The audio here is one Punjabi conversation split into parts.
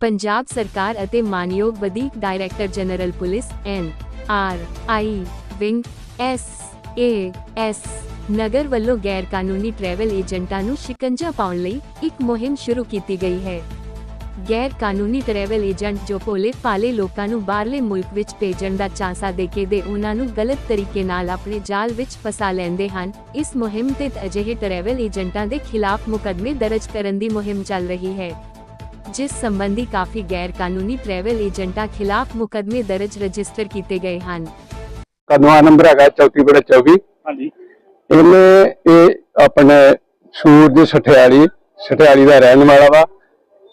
ਪੰਜਾਬ ਸਰਕਾਰ ਅਤੇ ਮਾਨਯੋਗ ਵਧੀਕ director general police N R I wing S A S Nagar ਵੱਲੋਂ ਗੈਰ ਕਾਨੂੰਨੀ ਟਰੈਵਲ ਏਜੰਟਾਂ ਨੂੰ ਸ਼ਿਕੰਜਾ ਪਾਉਣ ਲਈ ਇੱਕ ਮੁਹਿੰਮ ਸ਼ੁਰੂ ਕੀਤੀ ਗਈ ਹੈ। ਗੈਰ ਕਾਨੂੰਨੀ ਟਰੈਵਲ ਏਜੰਟ ਜੋ ਭੋਲੇ ਪਾਲੇ ਲੋਕਾਂ ਨੂੰ ਬਾਹਰਲੇ ਮੁਲਕ ਵਿੱਚ ਭੇਜਣ ਦਾ ਚਾਂਸਾ ਦੇ ਕੇ ਦੇ ਉਹਨਾਂ ਨੂੰ ਗਲਤ ਤਰੀਕੇ ਨਾਲ ਆਪਣੇ ਜਾਲ ਵਿੱਚ ਫਸਾ ਲੈਂਦੇ ਹਨ, ਇਸ ਮੁਹਿੰਮ ਤਹਿਤ ਅਜਿਹੇ ਟਰੈਵਲ ਏਜੰਟਾਂ ਦੇ ਖਿਲਾਫ ਮੁਕਦਮੇ ਦਰਜ ਕਰਨ ਦੀ ਮੁਹਿੰਮ ਚੱਲ ਰਹੀ ਹੈ। ਜਿਸ ਸੰਬੰਧੀ ਕਾਫੀ ਗੈਰ ਕਾਨੂੰਨੀ ਟਰੈਵਲ ਏਜੰਟਾਂ ਖਿਲਾਫ ਮੁਕੱਦਮੇ ਦਰਜ ਰਜਿਸਟਰ ਕੀਤੇ ਗਏ ਹਨ। ਕਦਵਾ ਨੰਬਰ ਹੈਗਾ 34 ਬੜਾ 24 ਹਾਂਜੀ। ਇਹਨੇ ਇਹ ਆਪਣੇ ਸੂਰਜ ਸਠਿਆਲੀ ਸਠਿਆਲੀ ਦਾ ਰਹਿਣ ਵਾਲਾ ਵਾ।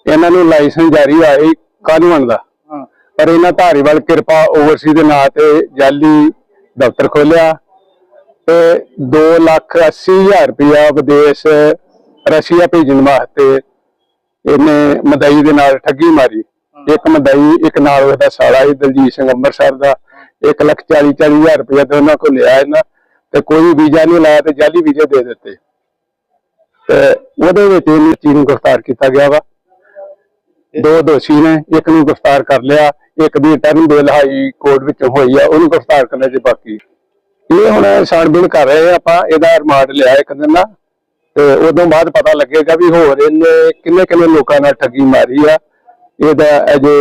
ਇਹਨਾਂ ਨੂੰ ਲਾਇਸੈਂਸ ਜਾਰੀ ਆਈ ਕਾਨੂੰਨ ਦਾ ਹਾਂ। ਪਰ ਇਹਨਾਂ ਧਾਰੀਵਾਲ ਕਿਰਪਾ ਓਵਰਸੀ ਦੇ ਨਾਂ ਤੇ ਜਾਲੀ ਦਫ਼ਤਰ ਖੋਲਿਆ ਤੇ 2 ਲੱਖ 80 ਹਜ਼ਾਰ ਰੁਪਇਆ ਵਿਦੇਸ਼ ਰਸ਼ੀਆ ਭੇਜਣ ਵਾਸਤੇ ਇਹਨੇ ਮਦਈ ਦੇ ਨਾਲ ਠੱਗੀ ਮਾਰੀ। ਇੱਕ ਮਦਈ ਇੱਕ ਨਾਲ ਉਹਦਾ ਸਾਲਾ ਸੀ ਦਲਜੀਤ ਸਿੰਘ ਅੰਮ੍ਰਿਤਸਰ ਦਾ। 1 ਲੱਖ 40 40 ਹਜ਼ਾਰ ਰੁਪਇਆ ਤੇ ਉਹਨਾਂ ਕੋਲ ਲਿਆ ਇਹਨਾਂ ਤੇ ਕੋਈ ਵੀਜ਼ਾ ਨਹੀਂ ਲਾਇਆ ਤੇ ਜਾਲੀ ਵੀਜ਼ੇ ਦੇ ਦਿੱਤੇ। ਤੇ ਉਹਦੇ ਵਿੱਚ ਇਹਨੂੰ ਚੀਨ ਨੂੰ ਗ੍ਰਿਫਤਾਰ ਕੀਤਾ ਗਿਆ ਵਾ। ਦੋ ਦੋਸ਼ੀ ਨੇ ਇੱਕ ਨੂੰ ਗ੍ਰਿਫਤਾਰ ਕਰ ਲਿਆ ਇੱਕ ਦੀ ਟਰਨ ਬੇਲ ਹਾਈ ਕੋਰਟ ਵਿੱਚੋਂ ਹੋਈ ਆ ਉਹਨੂੰ ਗ੍ਰਿਫਤਾਰ ਕਰਨਾ ਜੇ ਬਾਕੀ। ਇਹ ਹੁਣ ਛਾਣਬੀਣ ਕਰ ਰਹੇ ਆ ਆਪਾਂ ਇਹਦਾ ਰਿਮਾਂਡ ਲਿਆ ਇੱਕ ਦਿਨ ਦਾ ਤੇ ਉਦੋਂ ਬਾਅਦ ਪਤਾ ਲੱਗੇਗਾ ਵੀ ਹੋਰ ਇਹਨੇ ਕਿੰਨੇ ਕਿੰਨੇ ਲੋਕਾਂ ਨਾਲ ਠੱਗੀ ਮਾਰੀ ਆ। ਇਹਦਾ ਅਜੇ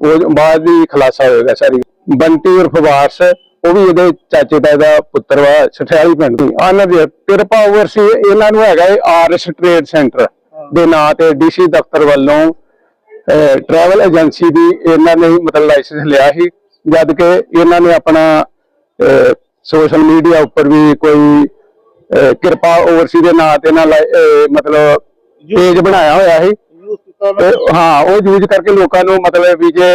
ਉਹ ਬਾਅਦ ਹੀ ਖੁਲਾਸਾ ਹੋਏਗਾ ਸਾਰੀ। ਬੰਟੀ ਉਰਫ ਵਾਰਸ, ਉਹ ਵੀ ਇਹਦੇ ਚਾਚੇ ਦਾ ਇਹਦਾ ਪੁੱਤਰ ਵਾ, ਸਠਿਆਲੀ ਪਿੰਡ ਦੀ। ਆਨੰਦ ਕਿਰਪਾ ਓਵਰਸੀ ਇਹਨਾਂ ਨੂੰ ਹੈਗਾ ਆਰਐਸ ਟ੍ਰੇਡ ਸੈਂਟਰ ਦੇ ਨਾਂ ਤੇ ਡੀਸੀ ਦਫ਼ਤਰ ਵੱਲੋਂ ਟਰੈਵਲ ਏਜੰਸੀ ਦੀ ਇਹਨਾਂ ਨੇ ਮਤਲਬ ਲਾਇਸੈਂਸ ਲਿਆ ਸੀ। ਜਦ ਕਿ ਇਹਨਾਂ ਨੇ ਆਪਣਾ ਸੋਸ਼ਲ ਮੀਡੀਆ ਉੱਪਰ ਵੀ ਕੋਈ ਕਿਰਪਾ ਓਵਰਸੀ ਦੇ ਨਾਂ ਤੇ ਨਾਲ ਮਤਲਬ ਪੇਜ ਬਣਾਇਆ ਹੋਇਆ ਤੇ ਹਾਂ ਉਹ ਯੂਜ਼ ਕਰਕੇ ਲੋਕਾਂ ਨੂੰ ਮਤਲਬ ਵੀ ਜੇ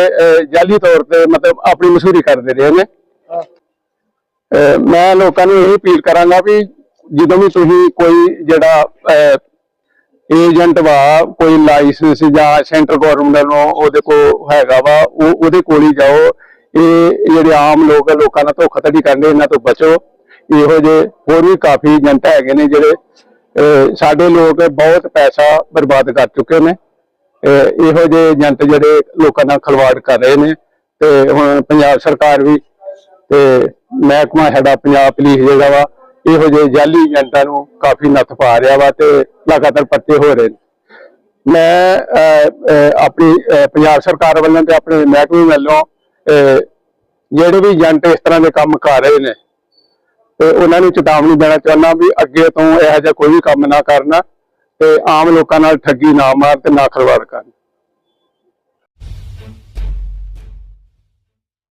ਜਾਲੀ ਤੌਰ ਤੇ ਮਤਲਬ ਆਪਣੀ ਮਸ਼ਹੂਰੀ ਕਰਦੇ ਰਹੇ ਨੇ। ਹਾਂ। ਮੈਂ ਲੋਕਾਂ ਨੂੰ ਇਹ ਅਪੀਲ ਕਰਾਂਗਾ ਵੀ ਜਦੋਂ ਵੀ ਤੁਸੀਂ ਕੋਈ ਜਿਹੜਾ ਏਜੰਟ ਵਾ ਕੋਈ ਲਾਇਸੈਂਸ ਜਾਂ ਸੈਂਟਰ ਗਵਰਨਮੈਂਟ ਨੂੰ ਉਹਦੇ ਕੋ ਹੈਗਾ ਵਾ ਉਹ ਉਹਦੇ ਕੋਲ ਹੀ ਜਾਓ। ਇਹ ਜਿਹੜੇ ਆਮ ਲੋਕ ਲੋਕਾਂ ਨਾਲ ਧੋਖਾਧੜੀ ਕਰਦੇ ਇਹਨਾਂ ਤੋਂ ਬਚੋ। ਇਹੋ ਜਿਹੇ ਹੋਰ ਵੀ ਕਾਫੀ ਏਜੰਟ ਹੈਗੇ ਨੇ ਜਿਹੜੇ ਸਾਡੇ ਲੋਕ ਬਹੁਤ ਪੈਸਾ ਬਰਬਾਦ ਕਰ ਚੁੱਕੇ ਨੇ। ਇਹੋ ਜਿਹੇ ਏਜੰਟ ਜਿਹੜੇ ਲੋਕਾਂ ਨਾਲ ਖਲਵਾੜ ਕਰ ਰਹੇ ਨੇ। ਤੇ ਹੁਣ ਪੰਜਾਬ ਸਰਕਾਰ ਵੀ, ਤੇ ਮਹਿਕਮਾ ਸਾਡਾ ਪੰਜਾਬ ਪੁਲਿਸ ਜਿਹੜਾ ਵਾ, ਇਹੋ ਜਿਹੇ ਜਾਲੀ ਏਜੰਟਾਂ ਨੂੰ ਕਾਫੀ ਨੱਥ ਪਾ ਰਿਹਾ ਵਾ ਤੇ ਲਗਾਤਾਰ ਪੱਤੇ ਹੋ ਰਹੇ ਨੇ। ਮੈਂ ਆਪਣੀ ਪੰਜਾਬ ਸਰਕਾਰ ਵੱਲੋਂ ਤੇ ਆਪਣੇ ਮਹਿਕਮੇ ਵੱਲੋਂ ਜਿਹੜੇ ਵੀ ਏਜੰਟ ਇਸ ਤਰ੍ਹਾਂ ਦੇ ਕੰਮ ਕਰ ਰਹੇ ਨੇ ਤੇ ਉਹਨਾਂ ਨੂੰ ਚੇਤਾਵਨੀ ਦੇਣਾ ਚਾਹੁੰਦਾ ਵੀ ਅੱਗੇ ਤੋਂ ਇਹੋ ਜਿਹਾ ਕੋਈ ਵੀ ਕੰਮ ਨਾ ਕਰਨਾ ਤੇ ਆਮ ਲੋਕਾਂ ਨਾਲ ਠੱਗੀ ਨਾ ਮਾਰ ਤੇ ਨਾ ਖਲਵਾੜ ਕਰਨ।